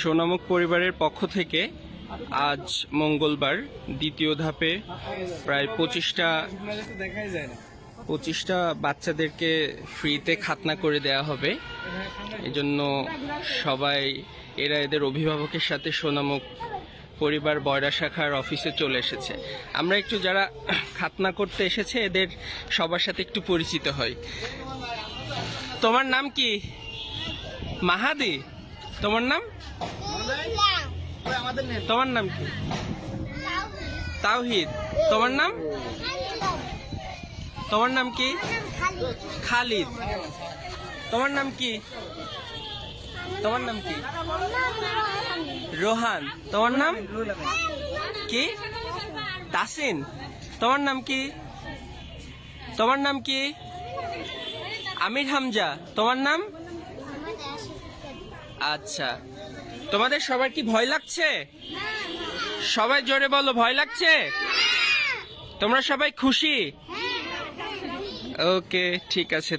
সোনামুখ পরিবারের পক্ষ থেকে আজ মঙ্গলবার দ্বিতীয় ধাপে প্রায় পঁচিশটা পঁচিশটা বাচ্চাদেরকে ফ্রিতে খাতনা করে দেয়া হবে। এজন্য সবাই, এরা এদের অভিভাবকের সাথে সোনামুখ পরিবার বয়রা শাখার অফিসে চলে এসেছে। আমরা একটু যারা খাতনা করতে এসেছে, এদের সবার সাথে একটু পরিচিত হই। তোমার নাম কি? মাহাদি? তোমার নাম? তোমার নাম কি? তাওহিদ। তোমার নাম? তোমার নাম কি? খালিদ। তোমার নাম কি? তোমার নাম কি? রোহান। তোমার নাম? কি? তাসিন। তোমার নাম কি? তোমার নাম কি? আমির হামজা। তোমার নাম? আচ্ছা। তোমাদের সবার কি ভয় লাগছে? সবাই জোরে বলো ভয় লাগছে? তোমরা সবাই খুশি? ওকে ঠিক আছে।